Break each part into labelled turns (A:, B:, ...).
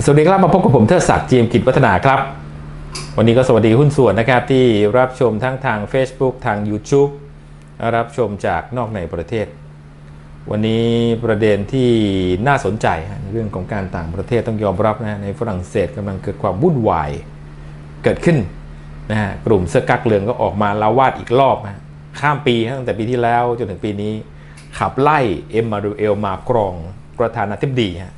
A: สวัสดีครับมาพบกับผมเทิดศักดิ์จีมกิจวัฒนาครับ วันนี้ก็สวัสดีหุ้นส่วนนะครับ ที่รับชมทั้งทาง Facebook ทาง YouTube รับชมจากนอกในประเทศ วันนี้ประเด็นที่น่าสนใจในเรื่องของการต่างประเทศต้องยอมรับนะในฝรั่งเศสกำลังเกิดความวุ่นวายเกิดขึ้นนะฮะกลุ่มเสื้อกั๊กเหลืองก็ออกมาลาวาดอีกรอบนะข้ามปีตั้งแต่ปีที่แล้วจนถึงปีนี้ ขับไล่เอ็มมาดูเอลมากรองประธานาธิบดีฮะ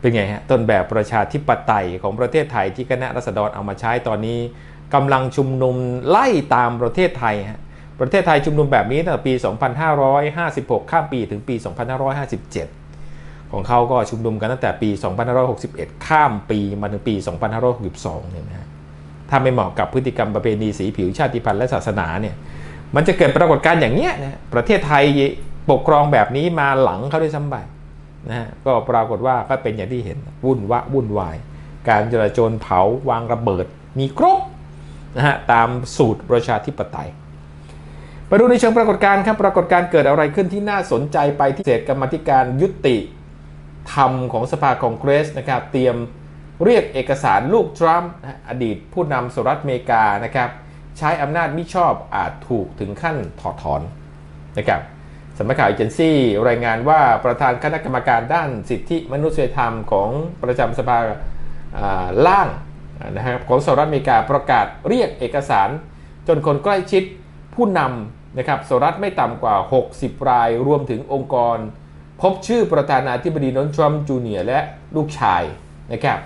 A: เป็นไงฮะต้นแบบประชาธิปไตยของประเทศไทยที่คณะรัษฎรเอามาใช้ตอนนี้กำลังชุมนุมไล่ตามประเทศไทยฮะประเทศไทยชุมนุมแบบนี้ตั้งแต่ปี 2556 ข้ามปีถึงปี 2557 ของเขาก็ชุมนุมกันตั้งแต่ปี 2561 ข้ามปีมาถึงปี 2562 เนี่ยนะฮะถ้าไม่เหมาะกับพฤติกรรมประเพณีสีผิวชาติพันธุ์และศาสนาเนี่ยมันจะเกิดปรากฏการณ์อย่างเนี้ยนะประเทศไทยปกครองแบบนี้มาหลังเขาได้วยซ้ำไป นะฮะก็ปรากฏว่าก็เป็นอย่างที่เห็นวุ่นวะวุ่นวาย การจราจรเผาวางระเบิดมีครบนะฮะตามสูตรประชาธิปไตยไปดูในเชิงปรากฏการณ์ครับปรากฏการณ์เกิดอะไรขึ้นที่น่าสนใจไปที่เศษกรรมธิการยุติธรรมของสภาคองเกรสนะครับเตรียมเรียกเอกสารลูกทรัมป์อดีตผู้นำสหรัฐอเมริกานะครับใช้อำนาจมิชอบอาจถูกถึงขั้นถอดถอนนะครับ สำนักข่าวเอเจนซี่รายงานว่าประธานคณะกรรมการด้านสิทธิมนุษยธรรมของประจำสภาล่างนะครับของสหรัฐอเมริกาประกาศเรียกเอกสาร จนคนใกล้ชิดผู้นำนะครับสหรัฐไม่ต่ำกว่า 60 รายรวมถึงองค์กร พบชื่อประธานาธิบดีโดนลด์ทรัมป์จูเนียร์และลูกชายนะครับ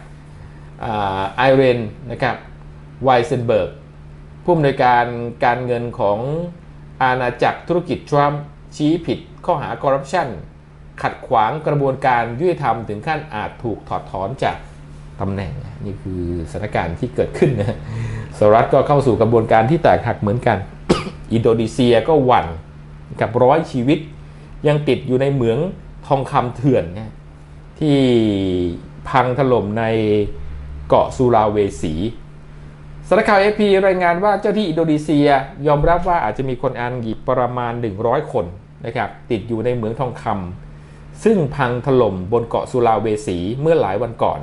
A: ไอเรนนะครับไวเซนเบิร์กผู้อำนวยการการเงินของอาณาจักรธุรกิจทรัมป์ ชี้ผิดข้อหาคอร์รัปชันขัดขวางกระบวนการยุติธรรมถึงขั้นอาจถูกถอดถอนจากตำแหน่งนี่คือสถานการณ์ที่เกิดขึ้นนะสหรัฐก็เข้าสู่กระบวนการที่แตกหักเหมือนกัน อินโดนีเซียก็หวั่นกับร้อยชีวิต ยังติดอยู่ในเหมืองทองคำเถื่อนนะที่พังถล่มในเกาะสุราเวสี สำนักข่าวเอพีรายงานว่าเจ้าที่อินโดนีเซียยอมรับว่าอาจจะมีคนอังกฤษประมาณ 100 คนนะครับติดอยู่ในเหมืองทองคำซึ่งพังถล่มบนเกาะสุราเวสีเมื่อหลายวันก่อน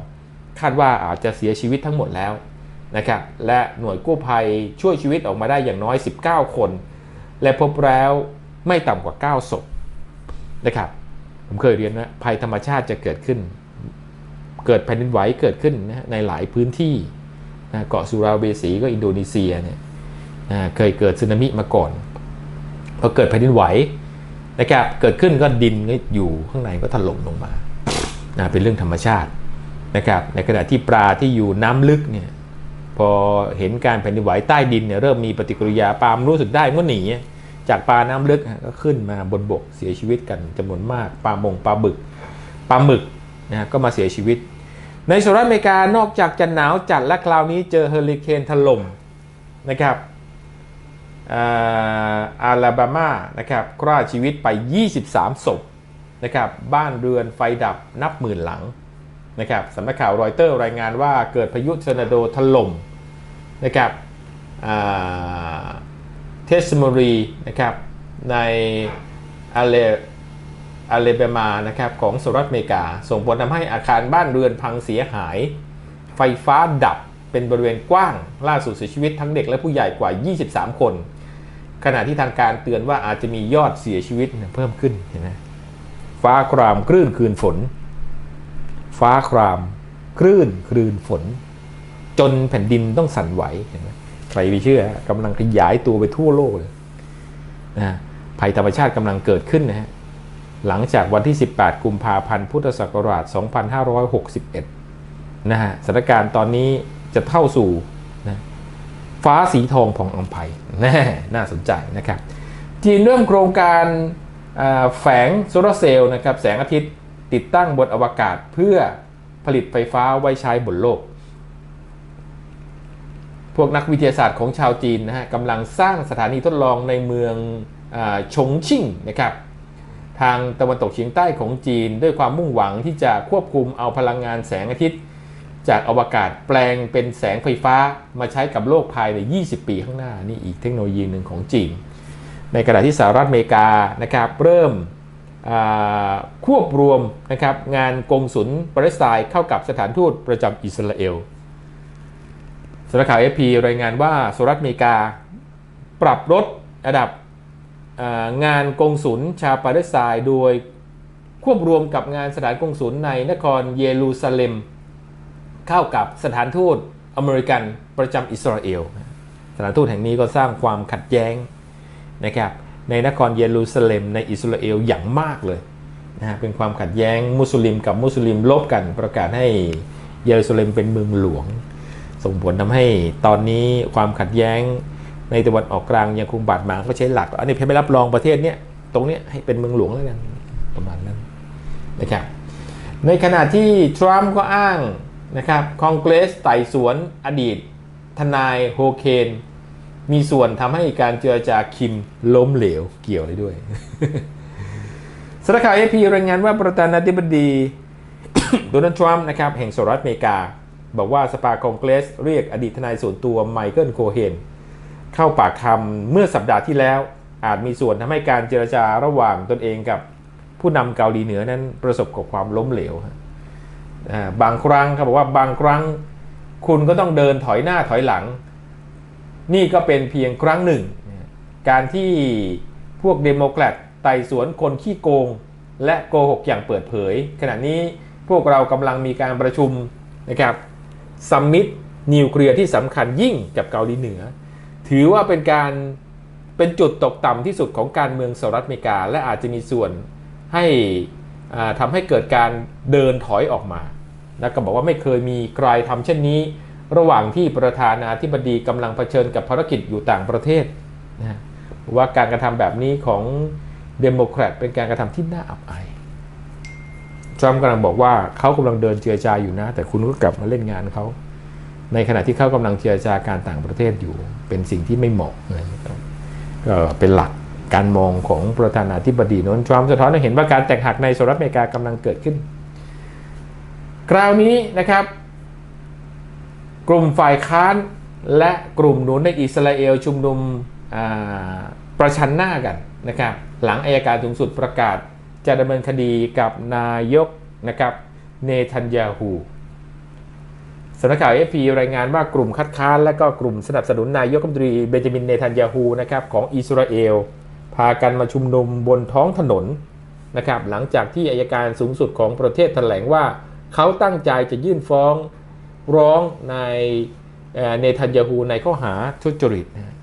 A: คาดว่าอาจจะเสียชีวิตทั้งหมดแล้วนะครับและหน่วยกู้ภัยช่วยชีวิตออกมาได้อย่างน้อย 19 คน และพบแล้วไม่ต่ำกว่า 9 ศพนะครับผมเคยเรียนว่าภัยธรรมชาติจะเกิดขึ้น เกิดแผ่นดินไหวเกิดขึ้นนะในหลายพื้นที่ นะเกาะสุราเวสีก็อินโดนีเซียเนี่ยนะเคยเกิดสึนามิมาก่อนพอเกิดแผ่นดินไหวนะครับเกิดขึ้นก็ดินก็อยู่ข้างในก็ถล่มลงมานะเป็นเรื่องธรรมชาตินะครับในขณะที่ปลาที่อยู่น้ำลึกเนี่ยพอเห็นการแผ่นดินไหวใต้ดินเนี่ยเริ่มมีปฏิกิริยาปลามรู้สึกได้มันก็หนีจากปลาน้ำลึกก็ขึ้นมาบนบกเสียชีวิตกันจำนวนมากปลามงปลาบึกปลาหมึกนะก็มาเสียชีวิต ในสหรัฐอเมริกานอกจากจะหนาวจัดและคราวนี้เจอเฮอริเคนถล่มนะครับอาลาบามานะครับฆ่าชีวิตไป 23 ศพนะครับบ้านเรือนไฟดับนับหมื่นหลังนะครับสำนักข่าวรอยเตอร์รายงานว่าเกิดพายุทอร์นาโดถล่มนะครับเทสมอรีนะครับในอาเล อาเลเบมานะครับของสหรัฐอเมริกา ส่งผลทำให้อาคารบ้านเรือนพังเสียหาย ไฟฟ้าดับเป็นบริเวณกว้าง ล่าสุดเสียชีวิตทั้งเด็กและผู้ใหญ่กว่า 23 คน ขณะที่ทางการเตือนว่าอาจจะมียอดเสียชีวิตเพิ่มขึ้นเห็นไหมฟ้าครามคลื่นคืนฝน ฟ้าครามคลื่นคลืนฝน จนแผ่นดินต้องสั่นไหวเห็นไหมใครไปเชื่อกำลังขยายตัวไปทั่วโลกเลยนะภัยธรรมชาติกำลังเกิดขึ้นนะฮะ หลังจากวันที่ 18 กุมภาพันธ์พุทธศักราช 2561 นะฮะสถานการณ์ตอนนี้จะเข้าสู่นะฟ้าสีทองผ่องอัมภัยแน่น่าสนใจนะครับ จีนเริ่มโครงการแฝงโซลาร์เซลล์นะครับแสงอาทิตย์ติดตั้งบนอวกาศเพื่อผลิตไฟฟ้าไว้ใช้บนโลก พวกนักวิทยาศาสตร์ของชาวจีนนะฮะกำลังสร้างสถานีทดลองในเมืองอชงชิ่งนะครับ ทางตะวันตกเฉียงใต้ของจีน ด้วยความมุ่งหวังที่จะควบคุมเอาพลังงานแสงอาทิตย์ จากอวกาศแปลงเป็นแสงไฟฟ้ามาใช้กับโลกภายใน 20 ปีข้างหน้านี่อีกเทคโนโลยีหนึ่งของจีน ในขณะที่สหรัฐอเมริกานะครับเริ่มควบรวมนะครับงานกงสุลปาเลสไตน์เข้ากับสถานทูตประจำอิสราเอลสำนักข่าวเอพีรายงานว่าสหรัฐอเมริกา ปรับลดระดับ งานกงสุลชาวปาเลสไตน์โดยควบรวมกับงานสถานกงสุลในนครเยรูซาเล็ม เข้ากับสถานทูตอเมริกันประจำอิสราเอล สถานทูตแห่งนี้ก็สร้างความขัดแย้งนะครับในนครเยรูซาเล็มในอิสราเอลอย่างมากเลยนะฮะเป็นความขัดแย้งมุสลิมกับมุสลิมลบกันประกาศให้เยรูซาเล็มเป็นเมืองหลวง ส่งผลทำให้ตอนนี้ความขัดแย้ง ในตะวันออกกลางยังคงบาดหมางก็ใช้หลัก อันนี้เพื่อไม่รับรองประเทศเนี้ยตรงเนี้ยให้เป็นเมืองหลวงแล้วกันประมาณนั้นนะครับในขณะที่ทรัมป์ก็อ้างนะครับคองเกรสไต่สวนอดีต ทนายโฮเคน มีส่วนทำให้การเจรจาคิมล้มเหลวเกี่ยวเลยด้วยสำนักข่าวเอพีรายงานว่าประธานาธิบดีโดนัลด์ทรัมป์นะครับแห่งสหรัฐอเมริกา บอกว่าสภาคองเกรสเรียกอดีตทนายส่วนตัวไมเคิลโคเฮน เข้าปากคำเมื่อสัปดาห์ที่แล้ว อาจมีส่วนทำให้การเจรจาระหว่างตนเองกับผู้นำเกาหลีเหนือนั้นประสบกับความล้มเหลวบางครั้งเขาบอกว่าบางครั้งคุณก็ต้องเดินถอยหน้าถอยหลัง นี่ก็เป็นเพียงครั้งหนึ่ง การที่พวกเดโมแครตไต่สวนคนขี้โกง และโกหกอย่างเปิดเผย ขณะนี้พวกเรากำลังมีการประชุมนะครับซัมมิตนิวเคลียร์ที่สำคัญยิ่งกับเกาหลีเหนือ ถือว่าเป็นการเป็นจุดตกต่ำที่สุดของการเมืองสหรัฐอเมริกา และอาจจะมีส่วนให้อ่าทำให้เกิดการเดินถอยออกมาแลวก็บอกว่าไม่เคยมีใครทำเช่นนี้ ระหว่างที่ประธานาธิบดีกำลังเผชิญกับภารกิจอยู่ต่างประเทศนะว่าการกระทำแบบนี้ของเดโมแครตเป็นการกระทำที่น่าอับอายทรัมป์กำลังบอกว่าเขากำลังเดินเจรจาอยู่นะ แต่คุณก็กลับมาเล่นงานเขา ในขณะที่เขากำลังเจรจาการต่างประเทศอยู่ เป็นสิ่งที่ไม่เหมาะนะครับก็เป็นหลักการมองของประธานาธิบดีโดนัลด์ทรัมป์สะท้อนให้เห็นว่าการแตกหักในสหรัฐอเมริกากำลังเกิดขึ้น คราวนี้นะครับ กลุ่มฝ่ายค้านและกลุ่มหนุนในอิสราเอลชุมนุมประชันหน้ากันนะครับ หลังอายการสูงสุดประกาศจะดำเนินคดีกับนายกนะครับเนทันยาฮู สำนักข่าวเอฟพีรายงานว่ากลุ่มคัดค้านและก็กลุ่มสนับสนุนนายกรัฐมนตรีเบนจามินเนทันยาฮูนะครับของอิสราเอล พากันมาชุมนุมบนท้องถนนนะครับหลังจากที่อายการสูงสุดของประเทศแถลงว่า เขาตั้งใจจะยื่นฟ้องร้องในเนทันยาฮูในข้อหาทุจริตนะฮะ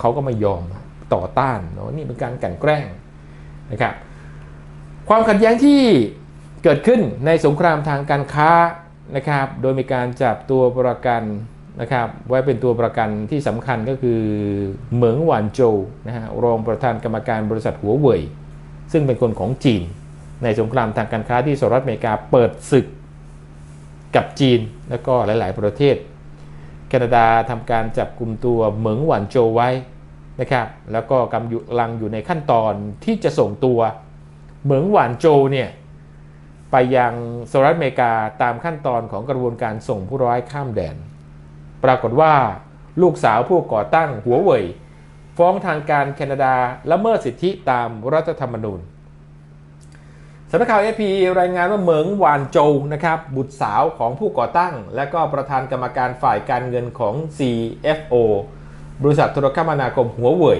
A: เขาก็ไม่ยอมต่อต้านเนาะนี่เป็นการกันแกล้งนะครับความขัดแย้งที่เกิดขึ้นในสงครามทางการค้า นะครับโดยมีการจับตัวประกันนะครับไว้เป็นตัวประกันที่สำคัญก็คือเหมิงหวานโจวนะฮะรองประธานกรรมการบริษัทหัวเว่ยซึ่งเป็นคนของจีน ในสงครามทางการค้าที่สหรัฐอเมริกาเปิดศึกกับจีนแล้วก็หลาย ๆ ประเทศ แคนาดาทำการจับกลุ่มตัวเหมิงหวานโจวไว้นะครับแล้วก็กำลังอยู่ในขั้นตอนที่จะส่งตัวเหมิงหวานโจวเนี่ย ไปยังสหรัฐอเมริกาตามขั้นตอนของกระบวนการส่งผู้ร้ายข้ามแดน ปรากฏว่าลูกสาวผู้ก่อตั้งหัวเว่ยฟ้องทางการแคนาดาละเมิดสิทธิตามรัฐธรรมนูญสำนักข่าวเอพีรายงานว่าเหมิงหวานโจวนะครับบุตรสาวของผู้ก่อตั้ง และก็ประธานกรรมการฝ่ายการเงินของ CFO บริษัทโทรคมนาคมหัวเว่ย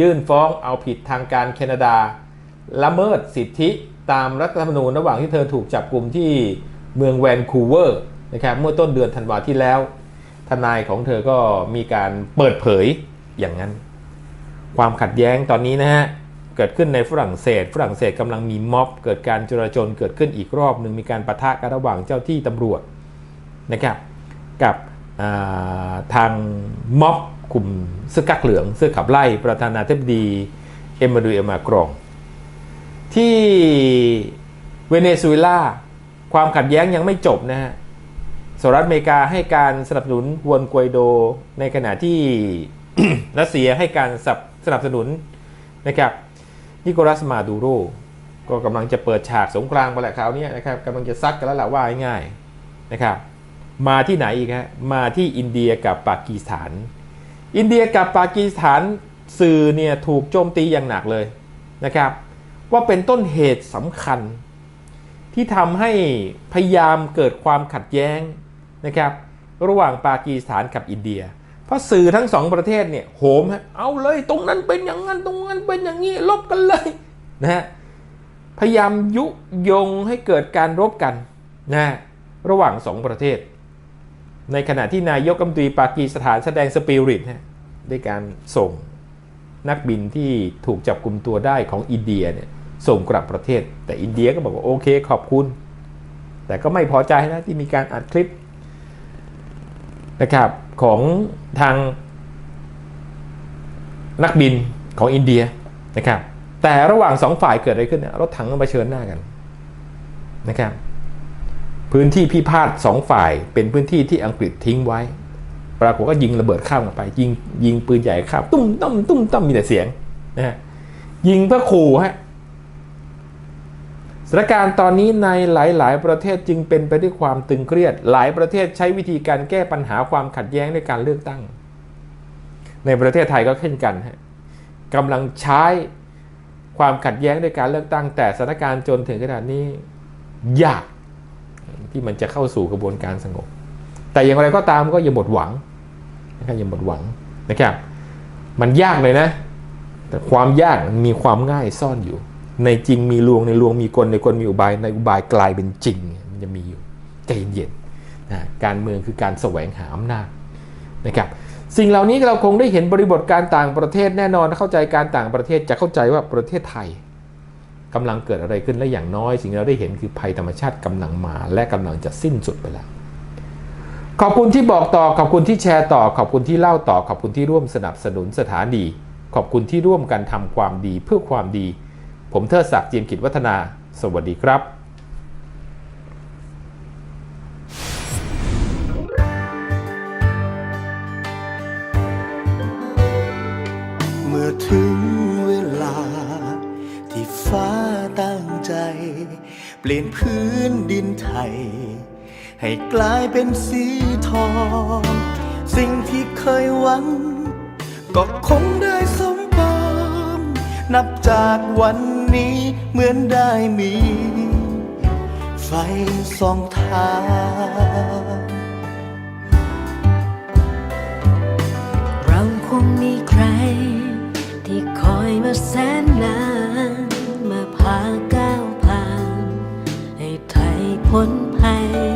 A: ยื่นฟ้องเอาผิดทางการแคนาดา ละเมิดสิทธิ ตามรัฐธรรมนูญระหว่างที่เธอถูกจับกลุ่มที่เมืองแวนคูเวอร์นะครับเมื่อต้นเดือนธันวาที่แล้ว ทนายของเธอก็มีการเปิดเผยอย่างนั้น ความขัดแย้งตอนนี้นะฮะเกิดขึ้นในฝรั่งเศส ฝรั่งเศสกำลังมีม็อบ เกิดการจราจนเกิดขึ้นอีกรอบหนึ่งมีการปะทะกันระหว่างเจ้าที่ตำรวจนะครับกับาทางม็อบกลุ่มเสื้อกั๊กเหลืองเสื้อขับไล่ประธานาธิบดีเอ็มมานูเอลมากรอง ที่เวเนซุเอลาความขัดแย้งยังไม่จบนะฮะสหรัฐอเมริกาให้การสนับสนุนฮวนกวยโด ในขณะที่รัสเซียให้การสนับสนุนนะครับนิโคลัสมาดูโรก็กำลังจะเปิดฉากสงครามไปแหละคราวนี้นะครับกำลังจะซัดกันแล้วแหละว่าง่ายๆนะครับมาที่ไหนอีกฮะมาที่อินเดียกับปากีสถาน อินเดียกับปากีสถานสื่อเนี่ยถูกโจมตีอย่างหนักเลยนะครับ ว่าเป็นต้นเหตุสำคัญ ที่ทำให้พยายามเกิดความขัดแย้งนะครับ ระหว่างปากีสถานกับอินเดีย เพราะสื่อทั้งสองประเทศเนี่ยโหมเอาเลยตรงนั้นเป็นอย่างนั้นตรงนั้นเป็นอย่างนี้ลบกันเลยนะฮะพยายามยุยงให้เกิดการรบกันนะระหว่างสองประเทศ ในขณะที่นายกรัฐมนตรีปากีสถานแสดงสปิริตฮะด้วยการส่งนักบินที่ถูกจับกลุ่มตัวได้ของอินเดียเนี่ย ส่งกลับประเทศ แต่อินเดียก็บอกว่าโอเคขอบคุณ แต่ก็ไม่พอใจนะที่มีการอัดคลิปนะครับของทางนักบินของอินเดียนะครับแต่ระหว่างสองฝ่ายเกิดอะไรขึ้นเนี่ยรถถังมาเผชิญหน้ากันนะครับพื้นที่พิพาทสองฝ่ายเป็นพื้นที่ที่อังกฤษทิ้งไว้ ปรากฏก็ยิงระเบิดข้ามกันไป ยิงยิงปืนใหญ่ข้ามตุ้มตั้มตุ้มตั้มมีแต่เสียงนะฮะยิงเพื่อขู่ฮะ สถานการณ์ตอนนี้ในหลาย ๆ ประเทศจึงเป็นไปด้วยความตึงเครียด หลายประเทศใช้วิธีการแก้ปัญหาความขัดแย้งด้วยการเลือกตั้ง ในประเทศไทยก็เช่นกันฮะกำลังใช้ความขัดแย้งด้วยการเลือกตั้ง แต่สถานการณ์จนถึงขนาดนี้ยากที่มันจะเข้าสู่กระบวนการสงบ แต่อย่างไรก็ตามก็อย่าหมดหวังนะครับอย่าหมดหวังนะครับ มันยากเลยนะ แต่ความยากมันมีความง่ายซ่อนอยู่ ในจริงมีลวงในลวงมีกลในกลมีอุบายในอุบายกลายเป็นจริง มันจะมีอยู่ใจเย็นนะการเมืองคือการแสวงหาอำนาจนะครับสิ่งเหล่านี้เราคงได้เห็นบริบทการต่างประเทศแน่นอนเข้าใจการต่างประเทศจะเข้าใจว่าประเทศไทยกำลังเกิดอะไรขึ้นและอย่างน้อย สิ่งที่เราได้เห็นคือภัยธรรมชาติกำลังมา และกำลังจะสิ้นสุดไปแล้วขอบคุณที่บอกต่อขอบคุณที่แชร์ต่อ ขอบคุณที่เล่าต่อขอบคุณที่ร่วมสนับสนุนสถานีขอบคุณที่ร่วมกันทำความดีเพื่อความดี ผมเทิดศักดิ์เจียมกิจวัฒนา สวัสดีครับ
B: เมื่อถึงเวลา ที่ฟ้าตั้งใจ เปลี่ยนพื้นดินไทย ให้กลายเป็นสีทอง สิ่งที่เคยหวัง ก็คงได้สมปองนับจากวัน นี้เหมือนได้มี ไฟสองทาง
C: เราคงมีใคร ที่คอยมาแสนนานมาพาก้าวผ่าน ให้ไทยพ้นภัย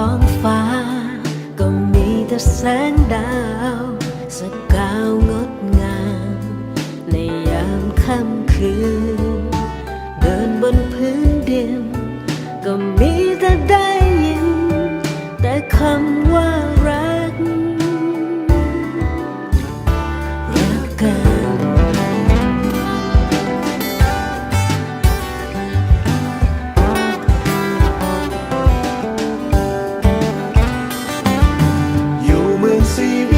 B: ท้
C: องฟ้า ก็มีแต่แสงดาวสกาวงดงาม ในยามค่ำคืน